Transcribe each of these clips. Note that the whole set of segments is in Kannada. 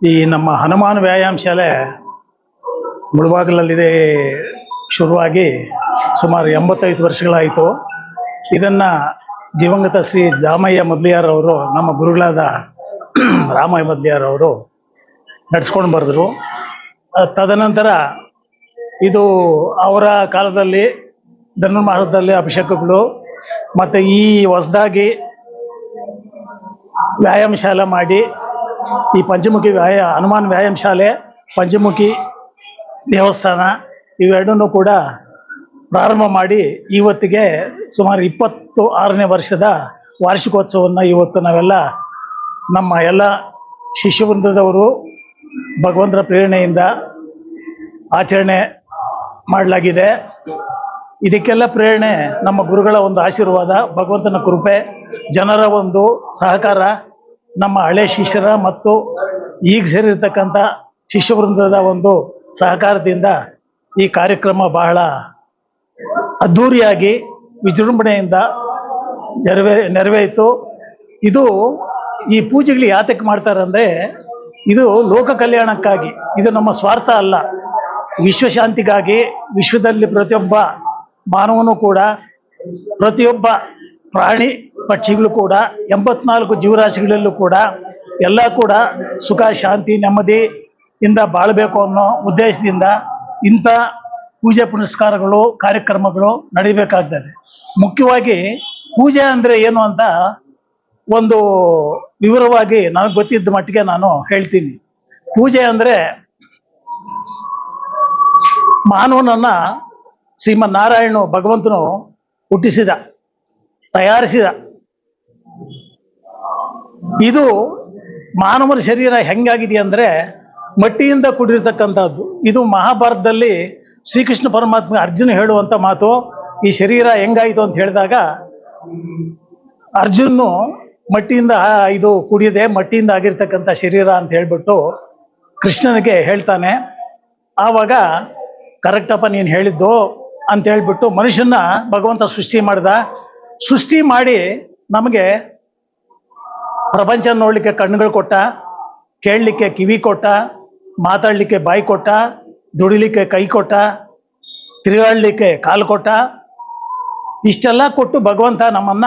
ಈ ನಮ್ಮ ಹನುಮಾನ್ ವ್ಯಾಯಾಮ ಶಾಲೆ ಮುಳುಬಾಗಿಲಲ್ಲಿದೆ. ಶುರುವಾಗಿ ಸುಮಾರು ಎಂಬತ್ತೈದು ವರ್ಷಗಳಾಯಿತು. ಇದನ್ನು ದಿವಂಗತ ಶ್ರೀ ದಾಮಯ್ಯ ಮೊದಲಿಯಾರವರು ನಮ್ಮ ಗುರುಗಳಾದ ರಾಮಯ್ಯ ಮೊದಲಿಯಾರವರು ನಡೆಸ್ಕೊಂಡು ಬರೆದ್ರು. ತದನಂತರ ಇದು ಅವರ ಕಾಲದಲ್ಲಿ, ಧನುರ್ಮಾಸದಲ್ಲಿ ಅಭಿಷೇಕಗಳು, ಮತ್ತು ಈ ಹೊಸದಾಗಿ ವ್ಯಾಯಾಮ ಶಾಲೆ ಮಾಡಿ ಈ ಪಂಚಮುಖಿ ವ್ಯಾಯ, ಹನುಮಾನ್ ವ್ಯಾಯಾಮ ಶಾಲೆ, ಪಂಚಮುಖಿ ದೇವಸ್ಥಾನ, ಇವೆರಡನ್ನು ಕೂಡ ಪ್ರಾರಂಭ ಮಾಡಿ ಇವತ್ತಿಗೆ ಸುಮಾರು ಇಪ್ಪತ್ತು ಆರನೇ ವರ್ಷದ ವಾರ್ಷಿಕೋತ್ಸವವನ್ನು ಇವತ್ತು ನಾವೆಲ್ಲ ನಮ್ಮ ಎಲ್ಲ ಶಿಷ್ಯವೃಂದದವರು ಭಗವಂತನ ಪ್ರೇರಣೆಯಿಂದ ಆಚರಣೆ ಮಾಡಲಾಗಿದೆ. ಇದಕ್ಕೆಲ್ಲ ಪ್ರೇರಣೆ ನಮ್ಮ ಗುರುಗಳ ಒಂದು ಆಶೀರ್ವಾದ, ಭಗವಂತನ ಕೃಪೆ, ಜನರ ಒಂದು ಸಹಕಾರ ನಮ್ಮ ಹಳೆ ಶಿಷ್ಯರ ಮತ್ತು ಈಗ ಸೇರಿರ್ತಕ್ಕಂಥ ಶಿಷ್ಯವೃಂದದ ಒಂದು ಸಹಕಾರದಿಂದ ಈ ಕಾರ್ಯಕ್ರಮ ಬಹಳ ಅದ್ಧೂರಿಯಾಗಿ ವಿಜೃಂಭಣೆಯಿಂದ ನೆರವೇ ನೆರವೇಯಿತು ಇದು ಈ ಪೂಜೆಗಳು ಯಾತಕ್ಕೆ ಮಾಡ್ತಾರೆ ಅಂದರೆ ಇದು ಲೋಕ ಕಲ್ಯಾಣಕ್ಕಾಗಿ. ಇದು ನಮ್ಮ ಸ್ವಾರ್ಥ ಅಲ್ಲ. ವಿಶ್ವಶಾಂತಿಗಾಗಿ ವಿಶ್ವದಲ್ಲಿ ಪ್ರತಿಯೊಬ್ಬ ಮಾನವನು ಕೂಡ ಪ್ರತಿಯೊಬ್ಬ ಪ್ರಾಣಿ, ಪಕ್ಷಿಗಳು ಕೂಡ, ಎಂಬತ್ನಾಲ್ಕು ಜೀವರಾಶಿಗಳಲ್ಲೂ ಕೂಡ ಎಲ್ಲ ಕೂಡ ಸುಖ, ಶಾಂತಿ, ನೆಮ್ಮದಿ ಇಂದ ಬಾಳಬೇಕು ಅನ್ನೋ ಉದ್ದೇಶದಿಂದ ಇಂಥ ಪೂಜೆ ಪುನಸ್ಕಾರಗಳು, ಕಾರ್ಯಕ್ರಮಗಳು ನಡಿಬೇಕಾಗ್ತದೆ. ಮುಖ್ಯವಾಗಿ ಪೂಜೆ ಅಂದರೆ ಏನು ಅಂತ ಒಂದು ವಿವರವಾಗಿ ನನಗೆ ಗೊತ್ತಿದ್ದ ಮಟ್ಟಿಗೆ ನಾನು ಹೇಳ್ತೀನಿ. ಪೂಜೆ ಅಂದರೆ ಮಾನವನನ್ನ ಶ್ರೀಮನ್ನಾರಾಯಣು ಭಗವಂತನು ಹುಟ್ಟಿಸಿದ. ತಯಾರಿಸಿದ. ಇದು ಮಾನವನ ಶರೀರ ಹೆಂಗಾಗಿದೆ ಅಂದ್ರೆ ಮಟ್ಟಿಯಿಂದ ಕೂಡಿರತಕ್ಕಂಥದ್ದು. ಇದು ಮಹಾಭಾರತದಲ್ಲಿ ಶ್ರೀಕೃಷ್ಣ ಪರಮಾತ್ಮ ಅರ್ಜುನ್ ಹೇಳುವಂತ ಮಾತು, ಈ ಶರೀರ ಹೆಂಗಾಯಿತು ಅಂತ ಹೇಳಿದಾಗ ಅರ್ಜುನ್ ಮಟ್ಟಿಯಿಂದ ಇದು ಕೂಡಿದೆ, ಮಟ್ಟಿಯಿಂದ ಆಗಿರ್ತಕ್ಕಂಥ ಶರೀರ ಅಂತ ಹೇಳ್ಬಿಟ್ಟು ಕೃಷ್ಣನಿಗೆ ಹೇಳ್ತಾನೆ. ಆವಾಗ, ಕರೆಕ್ಟಪ್ಪ, ನೀನು ಹೇಳಿದ್ದು ಅಂತ ಹೇಳ್ಬಿಟ್ಟು ಮನುಷ್ಯನ ಭಗವಂತ ಸೃಷ್ಟಿ ಮಾಡ್ದ. ಸೃಷ್ಟಿ ಮಾಡಿ ನಮಗೆ ಪ್ರಪಂಚ ನೋಡಲಿಕ್ಕೆ ಕಣ್ಣುಗಳು ಕೊಟ್ಟ, ಕೇಳಲಿಕ್ಕೆ ಕಿವಿ ಕೊಟ್ಟ, ಮಾತಾಡಲಿಕ್ಕೆ ಬಾಯಿ ಕೊಟ್ಟ, ದುಡಿಲಿಕ್ಕೆ ಕೈ ಕೊಟ್ಟ, ತಿರುಗಾಡಲಿಕ್ಕೆ ಕಾಲು ಕೊಟ್ಟ, ಇಷ್ಟೆಲ್ಲ ಕೊಟ್ಟು ಭಗವಂತ ನಮ್ಮನ್ನ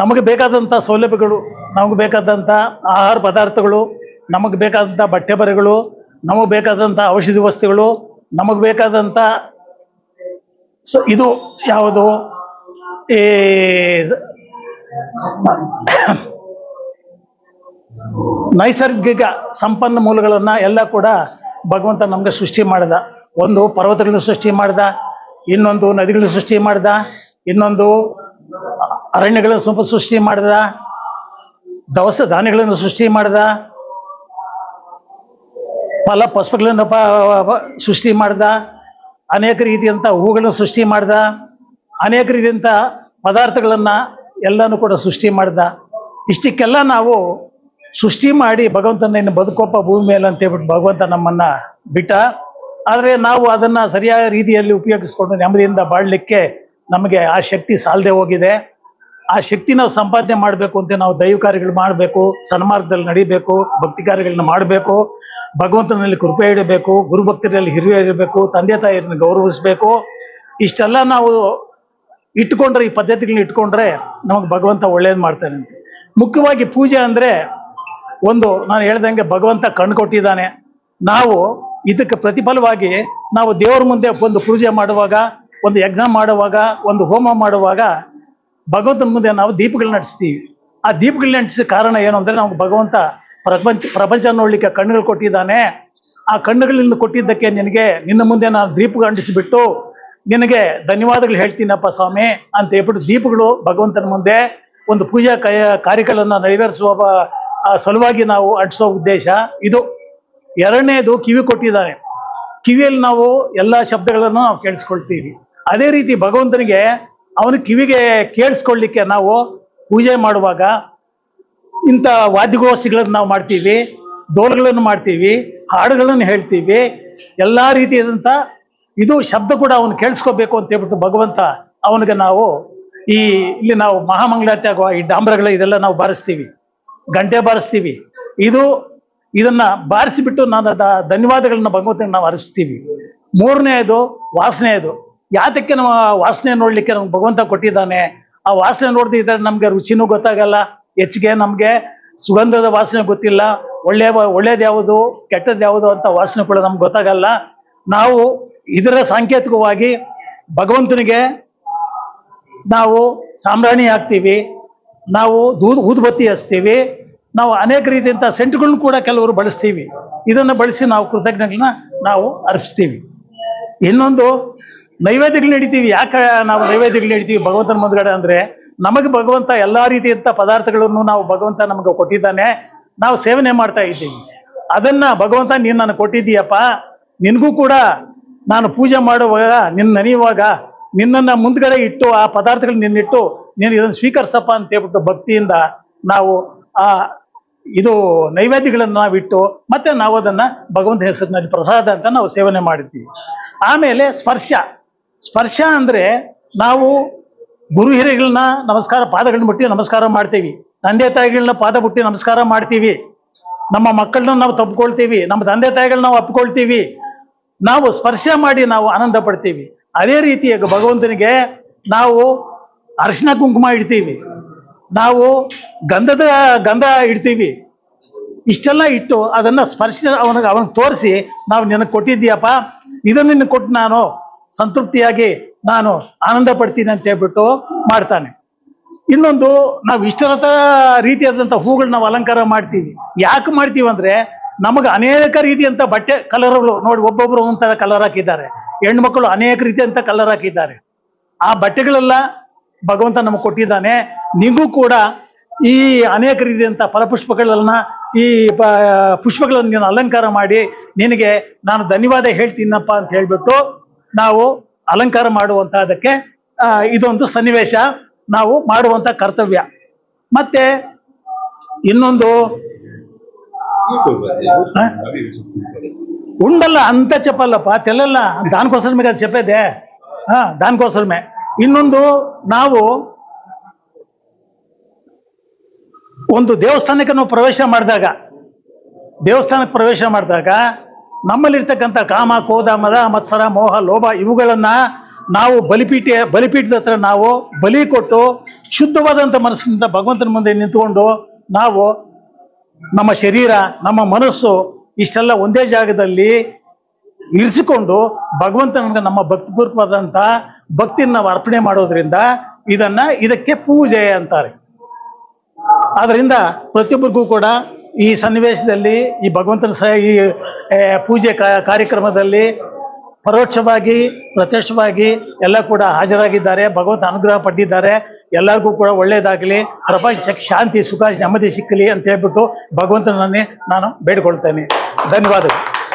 ನಮಗೆ ಬೇಕಾದಂಥ ಸೌಲಭ್ಯಗಳು, ನಮಗೆ ಬೇಕಾದಂಥ ಆಹಾರ ಪದಾರ್ಥಗಳು, ನಮಗೆ ಬೇಕಾದಂಥ ಬಟ್ಟೆ ಬರೆಗಳು, ನಮಗೆ ಬೇಕಾದಂಥ ಔಷಧಿ ವಸ್ತುಗಳು, ನಮಗೆ ಬೇಕಾದಂಥ ಸ ಇದು ಯಾವುದು? ಈ ನೈಸರ್ಗಿಕ ಸಂಪನ್ಮೂಲಗಳನ್ನು ಎಲ್ಲ ಕೂಡ ಭಗವಂತ ನಮಗೆ ಸೃಷ್ಟಿ ಮಾಡಿದ. ಒಂದು ಪರ್ವತಗಳನ್ನು ಸೃಷ್ಟಿ ಮಾಡಿದ, ಇನ್ನೊಂದು ನದಿಗಳನ್ನು ಸೃಷ್ಟಿ ಮಾಡಿದ, ಇನ್ನೊಂದು ಅರಣ್ಯಗಳನ್ನು ಸ್ವಲ್ಪ ಸೃಷ್ಟಿ ಮಾಡಿದ, ದವಸ ಧಾನ್ಯಗಳನ್ನು ಸೃಷ್ಟಿ ಮಾಡಿದ, ಫಲ ಪುಷ್ಪಗಳನ್ನು ಸೃಷ್ಟಿ ಮಾಡಿದ, ಅನೇಕ ರೀತಿಯಂಥ ಹೂಗಳನ್ನು ಸೃಷ್ಟಿ ಮಾಡಿದ, ಅನೇಕ ರೀತಿಯಂಥ ಪದಾರ್ಥಗಳನ್ನು ಎಲ್ಲನೂ ಕೂಡ ಸೃಷ್ಟಿ ಮಾಡಿದ. ಇಷ್ಟಕ್ಕೆಲ್ಲ ನಾವು ಸೃಷ್ಟಿ ಮಾಡಿ ಭಗವಂತನ ಇನ್ನು ಬದುಕೋಪ ಭೂಮಿ ಮೇಲೆ ಅಂತ ಹೇಳ್ಬಿಟ್ಟು ಭಗವಂತ ನಮ್ಮನ್ನ ಬಿಟ್ಟ. ಆದರೆ ನಾವು ಅದನ್ನ ಸರಿಯಾದ ರೀತಿಯಲ್ಲಿ ಉಪಯೋಗಿಸ್ಕೊಂಡು ನೆಮ್ಮದಿಯಿಂದ ಬಾಳಲಿಕ್ಕೆ ನಮಗೆ ಆ ಶಕ್ತಿ ಸಾಲದೆ ಹೋಗಿದೆ. ಆ ಶಕ್ತಿ ನಾವು ಸಂಪಾದನೆ ಮಾಡಬೇಕು ಅಂತ ನಾವು ದೈವ ಕಾರ್ಯಗಳು ಮಾಡಬೇಕು, ಸನ್ಮಾರ್ಗದಲ್ಲಿ ನಡಿಬೇಕು, ಭಕ್ತಿ ಕಾರ್ಯಗಳನ್ನ ಮಾಡಬೇಕು, ಭಗವಂತನಲ್ಲಿ ಕೃಪೆ ಇಡಬೇಕು, ಗುರುಭಕ್ತರಲ್ಲಿ ಹಿರಿಯ ಇರಬೇಕು ತಂದೆ ತಾಯಿಯರನ್ನು ಗೌರವಿಸಬೇಕು. ಇಷ್ಟೆಲ್ಲ ನಾವು ಇಟ್ಕೊಂಡ್ರೆ, ಈ ಪದ್ಧತಿಗಳನ್ನ ಇಟ್ಕೊಂಡ್ರೆ ನಮಗೆ ಭಗವಂತ ಒಳ್ಳೇದು ಮಾಡ್ತಾನೆ ಅಂತ. ಮುಖ್ಯವಾಗಿ ಪೂಜೆ ಅಂದರೆ ಒಂದು, ನಾನು ಹೇಳ್ದಂಗೆ ಭಗವಂತ ಕಣ್ಣು ಕೊಟ್ಟಿದ್ದಾನೆ. ನಾವು ಇದಕ್ಕೆ ಪ್ರತಿಫಲವಾಗಿ ನಾವು ದೇವರ ಮುಂದೆ ಒಂದು ಪೂಜೆ ಮಾಡುವಾಗ, ಒಂದು ಯಜ್ಞ ಮಾಡುವಾಗ, ಒಂದು ಹೋಮ ಮಾಡುವಾಗ ಭಗವಂತನ ಮುಂದೆ ನಾವು ದೀಪಗಳನ್ನ ನಡೆಸ್ತೀವಿ ಆ ದೀಪಗಳನ್ನ ನಡೆಸಿದ ಕಾರಣ ಏನು ಅಂದರೆ ನಮಗೆ ಭಗವಂತ ಪ್ರಪಂಚ ಪ್ರಪಂಚ ನೋಡ್ಲಿಕ್ಕೆ ಕಣ್ಣುಗಳು ಕೊಟ್ಟಿದ್ದಾನೆ. ಆ ಕಣ್ಣುಗಳಿಂದ ಕೊಟ್ಟಿದ್ದಕ್ಕೆ ನಿನಗೆ ನಿನ್ನ ಮುಂದೆ ನಾವು ದೀಪ ಅಂಟಿಸಿಬಿಟ್ಟು ನಿನಗೆ ಧನ್ಯವಾದಗಳು ಹೇಳ್ತೀನಪ್ಪ ಸ್ವಾಮಿ ಅಂತ ಹೇಳ್ಬಿಟ್ಟು ದೀಪಗಳು ಭಗವಂತನ ಮುಂದೆ ಒಂದು ಪೂಜಾ ಕಾರ್ಯಗಳನ್ನು ನೆರವೇರಿಸುವ ಸಲುವಾಗಿ ನಾವು ಅಂಟಿಸೋ ಉದ್ದೇಶ ಇದು. ಎರಡನೇದು ಕಿವಿ ಕೊಟ್ಟಿದ್ದಾನೆ ಕಿವಿಯಲ್ಲಿ ನಾವು ಎಲ್ಲ ಶಬ್ದಗಳನ್ನು ನಾವು ಕೇಳಿಸ್ಕೊಳ್ತೀವಿ. ಅದೇ ರೀತಿ ಭಗವಂತನಿಗೆ ಅವನ ಕಿವಿಗೆ ಕೇಳಿಸ್ಕೊಳ್ಳಿಕ್ಕೆ ನಾವು ಪೂಜೆ ಮಾಡುವಾಗ ಇಂಥ ವಾದ್ಯಗೋಷ್ಠಿಗಳನ್ನು ನಾವು ಮಾಡ್ತೀವಿ, ಡೋಲ್ಗಳನ್ನು ಮಾಡ್ತೀವಿ, ಹಾಡುಗಳನ್ನು ಹೇಳ್ತೀವಿ, ಎಲ್ಲ ರೀತಿಯಾದಂಥ ಇದು ಶಬ್ದ ಕೂಡ ಅವನು ಕೇಳಿಸ್ಕೋಬೇಕು ಅಂತ ಹೇಳ್ಬಿಟ್ಟು ಭಗವಂತ ಅವನಿಗೆ ನಾವು ಈ ಇಲ್ಲಿ ನಾವು ಮಹಾಮಂಗಳಾರತಿ ಆಗುವ ಈ ಡಾಂಬ್ರಗಳ ಇದೆಲ್ಲ ನಾವು ಬಾರಿಸ್ತೀವಿ, ಗಂಟೆ ಬಾರಿಸ್ತೀವಿ. ಇದು ಇದನ್ನ ಬಾರಿಸಿಬಿಟ್ಟು ನಾನು ಅದ ಧನ್ಯವಾದಗಳನ್ನ ಭಗವಂತನಿಗೆ ನಾವು ಅರ್ಪಿಸ್ತೀವಿ. ಮೂರನೇದು ವಾಸನೆಯದು. ಯಾತಕ್ಕೆ ನಾವು ವಾಸನೆ ನೋಡ್ಲಿಕ್ಕೆ ನಮ್ಗೆ ಭಗವಂತ ಕೊಟ್ಟಿದ್ದಾನೆ? ಆ ವಾಸನೆ ನೋಡ್ದಿದ್ರೆ ನಮ್ಗೆ ರುಚಿನೂ ಗೊತ್ತಾಗಲ್ಲ, ಹೆಚ್ಚಿಗೆ ನಮ್ಗೆ ಸುಗಂಧದ ವಾಸನೆ ಗೊತ್ತಿಲ್ಲ ಒಳ್ಳೆಯ ಒಳ್ಳೇದು ಯಾವುದು ಕೆಟ್ಟದ್ದು ಯಾವುದು ಅಂತ ವಾಸನೆ ಕೂಡ ನಮ್ಗೆ ಗೊತ್ತಾಗಲ್ಲ. ನಾವು ಇದರ ಸಾಂಕೇತಿಕವಾಗಿ ಭಗವಂತನಿಗೆ ನಾವು ಸಾಮ್ರಾಣಿ ಹಾಕ್ತೀವಿ ನಾವು ದೂದ್ ಊದುಬತ್ತಿ ಹಚ್ತೀವಿ, ನಾವು ಅನೇಕ ರೀತಿಯಂಥ ಸೆಂಟ್ಗಳನ್ನ ಕೂಡ ಕೆಲವರು ಬಳಸ್ತೀವಿ. ಇದನ್ನು ಬಳಸಿ ನಾವು ಕೃತಜ್ಞಗಳನ್ನ ನಾವು ಅರ್ಪಿಸ್ತೀವಿ. ಇನ್ನೊಂದು ನೈವೇದ್ಯಗಳು ನಡಿತೀವಿ ಯಾಕೆ ನಾವು ನೈವೇದ್ಯಗಳು ನಡಿತೀವಿ ಭಗವಂತನ ಮುಂದ್ಗಡೆ ಅಂದ್ರೆ ನಮಗೆ ಭಗವಂತ ಎಲ್ಲ ರೀತಿಯಂಥ ಪದಾರ್ಥಗಳನ್ನು ನಾವು ಭಗವಂತ ನಮಗೆ ಕೊಟ್ಟಿದ್ದಾನೆ. ನಾವು ಸೇವನೆ ಮಾಡ್ತಾ ಇದ್ದೀವಿ. ಅದನ್ನ ಭಗವಂತ ನೀನು ನನಗೆ ಕೊಟ್ಟಿದ್ದೀಯಪ್ಪ. ನಿನಗೂ ಕೂಡ ನಾನು ಪೂಜೆ ಮಾಡುವಾಗ ನಿನ್ನ ನೆನೆಯುವಾಗ ನಿನ್ನನ್ನು ಮುಂದ್ಗಡೆ ಇಟ್ಟು ಆ ಪದಾರ್ಥಗಳನ್ನ ನಿನ್ನಿಟ್ಟು ನೀನು ಇದನ್ನು ಸ್ವೀಕರಿಸಪ್ಪ ಅಂತ ಹೇಳ್ಬಿಟ್ಟು ಭಕ್ತಿಯಿಂದ ನಾವು ಆ ಇದು ನೈವೇದ್ಯಗಳನ್ನು ನಾವಿಟ್ಟು ಮತ್ತೆ ನಾವು ಅದನ್ನು ಭಗವಂತ ಹೆಸರಿನಲ್ಲಿ ಪ್ರಸಾದ ಅಂತ ನಾವು ಸೇವನೆ ಮಾಡಿರ್ತೀವಿ. ಆಮೇಲೆ ಸ್ಪರ್ಶ. ಸ್ಪರ್ಶ ಅಂದರೆ ನಾವು ಗುರು ಹಿರಿಗಳನ್ನ ನಮಸ್ಕಾರ ಪಾದಗಳನ್ನ ಮುಟ್ಟಿ ನಮಸ್ಕಾರ ಮಾಡ್ತೀವಿ. ತಂದೆ ತಾಯಿಗಳನ್ನ ಪಾದ ಮುಟ್ಟಿ ನಮಸ್ಕಾರ ಮಾಡ್ತೀವಿ. ನಮ್ಮ ಮಕ್ಕಳನ್ನ ನಾವು ತಪ್ಕೊಳ್ತೀವಿ ನಮ್ಮ ತಂದೆ ತಾಯಿಗಳನ್ನ ನಾವು ಅಪ್ಕೊಳ್ತೀವಿ ನಾವು ಸ್ಪರ್ಶ ಮಾಡಿ ನಾವು ಆನಂದ ಪಡ್ತೀವಿ. ಅದೇ ರೀತಿಯಾಗಿ ಭಗವಂತನಿಗೆ ನಾವು ಅರಿಶಿನ ಕುಂಕುಮ ಇಡ್ತೀವಿ. ನಾವು ಗಂಧದ ಗಂಧ ಇಡ್ತೀವಿ. ಇಷ್ಟೆಲ್ಲ ಇಟ್ಟು ಅದನ್ನ ಸ್ಪರ್ಶ ಅವನಿಗೆ ಅವನಿಗೆ ತೋರಿಸಿ ನಾವು ನಿನಗೆ ಕೊಟ್ಟಿದ್ದೀಯಪ್ಪ. ಇದನ್ನು ನಿನ್ನ ಕೊಟ್ಟು ನಾನು ಸಂತೃಪ್ತಿಯಾಗಿ ನಾನು ಆನಂದ ಪಡ್ತೀನಿ ಅಂತ ಹೇಳ್ಬಿಟ್ಟು ಮಾಡ್ತಾನೆ. ಇನ್ನೊಂದು ನಾವು ಇಷ್ಟರತ ರೀತಿಯಾದಂಥ ಹೂಗಳನ್ನ ನಾವು ಅಲಂಕಾರ ಮಾಡ್ತೀವಿ. ಯಾಕೆ ಮಾಡ್ತೀವಿ ಅಂದ್ರೆ ನಮಗೆ ಅನೇಕ ರೀತಿಯಂತ ಬಟ್ಟೆ ಕಲರ್ಗಳು ನೋಡಿ ಒಬ್ಬೊಬ್ರು ಒಂಥರ ಕಲರ್ ಹಾಕಿದ್ದಾರೆ. ಹೆಣ್ಮಕ್ಳು ಅನೇಕ ರೀತಿಯಂಥ ಕಲರ್ ಹಾಕಿದ್ದಾರೆ. ಆ ಬಟ್ಟೆಗಳೆಲ್ಲ ಭಗವಂತ ನಮಗೆ ಕೊಟ್ಟಿದ್ದಾನೆ. ನಿಮಗೂ ಕೂಡ ಈ ಅನೇಕ ರೀತಿಯಂಥ ಫಲಪುಷ್ಪಗಳನ್ನ ಈ ಪುಷ್ಪಗಳನ್ನು ನೀನು ಅಲಂಕಾರ ಮಾಡಿ ನಿನಗೆ ನಾನು ಧನ್ಯವಾದ ಹೇಳ್ತೀನಪ್ಪ ಅಂತ ಹೇಳ್ಬಿಟ್ಟು ನಾವು ಅಲಂಕಾರ ಮಾಡುವಂತ ಅದಕ್ಕೆ ಇದೊಂದು ಸನ್ನಿವೇಶ. ನಾವು ಮಾಡುವಂತ ಕರ್ತವ್ಯ. ಮತ್ತೆ ಇನ್ನೊಂದು? ಉಂಡಲ್ಲ, ಅಂತ అంతా చెప్పాలప్ప తెల్లల్లా ಅದು ಚಪ್ಪದೆ. ಹಾ దానికోసమే ಇನ್ನೊಂದು, ನಾವು ಒಂದು ದೇವಸ್ಥಾನಕ್ಕೆ ನಾವು ಪ್ರವೇಶ ಮಾಡಿದಾಗ, ದೇವಸ್ಥಾನಕ್ಕೆ ಪ್ರವೇಶ ಮಾಡಿದಾಗ, ನಮ್ಮಲ್ಲಿರ್ತಕ್ಕಂಥ ಕಾಮ ಕೋದ ಮದ, ಮತ್ಸರ, ಮೋಹ, ಲೋಭ, ಇವುಗಳನ್ನ ನಾವು ಬಲಿಪೀಠ, ಬಲಿಪೀಠದ ಹತ್ರ ನಾವು ಬಲಿ ಕೊಟ್ಟು, ಶುದ್ಧವಾದಂಥ ಮನಸ್ಸಿನಿಂದ ಭಗವಂತನ ಮುಂದೆ ನಿಂತ್ಕೊಂಡು ನಾವು ನಮ್ಮ ಶರೀರ, ನಮ್ಮ ಮನಸ್ಸು ಇಷ್ಟೆಲ್ಲ ಒಂದೇ ಜಾಗದಲ್ಲಿ ಇರಿಸಿಕೊಂಡು ಭಗವಂತನಿಗೆ ನಮ್ಮ ಭಕ್ತಿಪೂರ್ವಕವಾದಂಥ ಭಕ್ತಿಯನ್ನು ನಾವು ಅರ್ಪಣೆ ಮಾಡೋದ್ರಿಂದ ಇದನ್ನ ಇದಕ್ಕೆ ಪೂಜೆ ಅಂತಾರೆ. ಆದ್ರಿಂದ ಪ್ರತಿಯೊಬ್ಬರಿಗೂ ಕೂಡ ಈ ಸನ್ನಿವೇಶದಲ್ಲಿ ಈ ಭಗವಂತನ ಸಹ ಈ ಪೂಜೆ ಕಾರ್ಯಕ್ರಮದಲ್ಲಿ ಪರೋಕ್ಷವಾಗಿ, ಪ್ರತ್ಯಕ್ಷವಾಗಿ ಎಲ್ಲ ಕೂಡ ಹಾಜರಾಗಿದ್ದಾರೆ, ಭಗವಂತ ಅನುಗ್ರಹ ಪಡೆದಿದ್ದಾರೆ. ಎಲ್ಲರಿಗೂ ಕೂಡ ಒಳ್ಳೆಯದಾಗಲಿ ಪ್ರಪಂಚಕ್ಕೆ ಶಾಂತಿ ಸುಖ ನೆಮ್ಮದಿ ಸಿಕ್ಕಲಿ ಅಂತ ಹೇಳ್ಬಿಟ್ಟು ಭಗವಂತನನ್ನೇ ನಾನು ಬೇಡಿಕೊಳ್ತೇನೆ. ಧನ್ಯವಾದಗಳು.